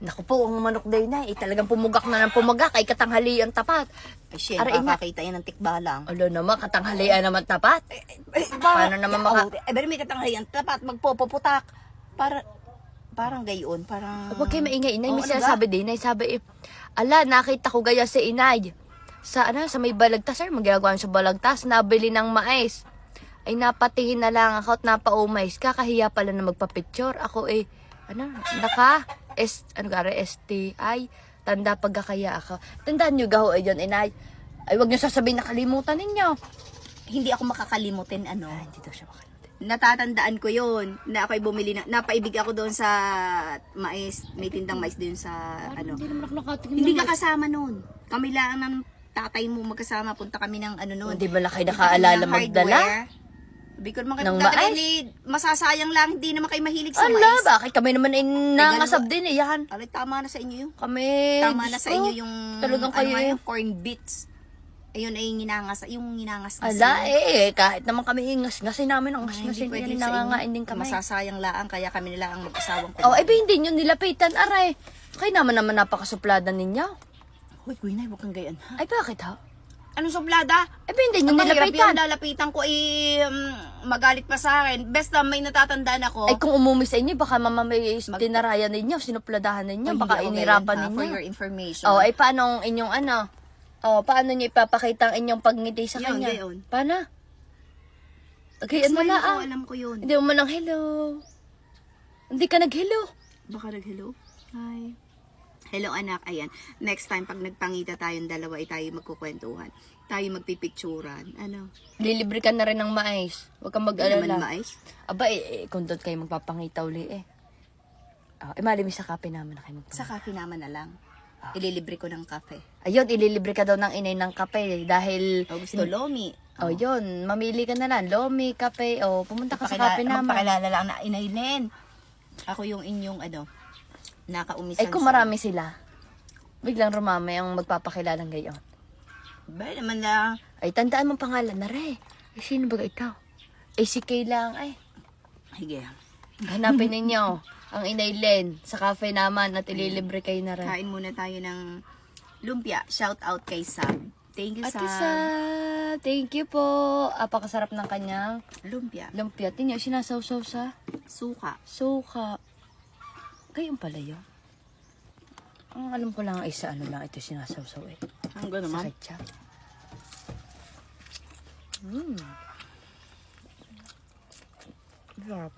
Naku po, ang manok day na eh. Talagang pumugak na ng pumugak. Ay katanghali ang tapat. Ay, siya, Aray kakakita yan ng tikbalang. Alo naman, katanghalian naman tapat. Eh, Paano naman maka- Eh, pero may katanghalian, tapat, magpopoputak. Para, parang gayon, parang... Huwag kayo maingay, inay. May ano sinasabi din, inay. Sabi eh, ala, nakita ko gaya sa inay. Sa, ano, sa may balagtas, sir. Magagawa sa balagtas. Nabili ng mais. Ay, napatingin na lang ako at napaumays. Kakahiya pala na magpa-picture. Ako eh, ano, naka, S, ano gari, STI. Tanda pagkakaya ako. Tandaan nyo gaho ay yun, inay. Ay, wag nyo sasabihin nakalimutan ninyo. Hindi ako makakalimutin, ano. Ay, hindi daw siya makalimutan. Natatandaan ko yon na ako'y bumili na, napaibig ako doon sa mais, may tindang mais doon sa, ano. Hindi naman ako nakatingin. Hindi ng ka kasama noon. Kami lang ng tatay mo magkasama. Punta kami ng ano noon. Hindi ba na kayo nakaalala magdala? hardware. Sabi ko naman kayo Ng magdadala, mais? eh, masasayang lang. Hindi naman kayo mahilig sa Ala, mais. bakit kami naman ay nangasab din eh, yan. Alay, tama na sa inyo yun. Kami, Tama na Diyos sa ko, inyo yung Talagang ano kayo nga eh. yung corn bits. Ayun ay ginangas, yung ginangas Ala, eh, kahit naman kami ingas-ngasin namin, ang ngas-ngasin pwede din, sa inyo. nangangain din kami. Masasayang lang, kaya kami nila ang mag-asawang Oh, eh, ba hindi nyo nilapitan, aray. Kayo naman naman napakasuplada ninyo. Uy, Gwinay, huwag kang gayan, ha? Ay, bakit ha? Anong sublada? Eh, hindi nyo Ang nilapitan? yun, lalapitan ko, eh, um, magalit pa sa akin. Best na may natatandaan ako. Ay, kung umumi sa inyo, baka mama may tinarayan ninyo, sinupladahan ninyo, Ay, baka hindi ako inirapan gayan, ha, ninyo. For your information. Oh, ay paano ang inyong ano? Oh, paano niyo ipapakita ang inyong pagngiti sa Yun, kanya? gayon. Paano? Okay, ano Smile na ako, ah. alam ko yun. Hindi mo man lang hello. Hindi ka nag-hello. Baka nag-hello? Hi. Hello anak, ayan. Next time, pag nagpangita tayong dalawa, ay tayo magkukwentuhan. Tayo magpipicturan. Ano? Lilibre ka na rin ng mais. Huwag kang naman mag-alala. mais? Aba, eh, eh, kung doon kayo magpapangita uli eh. Ah, eh, mali, may sa kape naman na kayo magpapangita. Sa kape naman na lang. Ililibre ko ng kape. Ayun, ililibre ka daw ng inay ng kape eh, dahil... O gusto, lomi. Oh, yun. Mamili ka na lang. Lomi, kape. O, pumunta ka sa Pakila- kape naman. Magpakilala lang na inailen. Ako yung inyong ano, nakaumisan. Ay, kung marami sila, biglang rumami ang magpapakilalang gayon. Ba naman lang. Ay, tandaan mo ang pangalan na re. Ay, sino ba ikaw? Ay, si Kay lang. Ay, Sige. hanapin ninyo ang Inay Len sa cafe naman at ililibre kayo na rin. Kain muna tayo ng lumpia. Shout out kay Sam. Thank you, At Sam. isa, thank you po. Apakasarap ng kanyang Lumpia. lumpia. Tinyo, sinasawsaw sa Suka. suka. Gayon pala yun. Ang alam ko lang ay sa ano lang ito sinasawsaw eh. Ang Sa naman. ketchup. Mm. Sarap.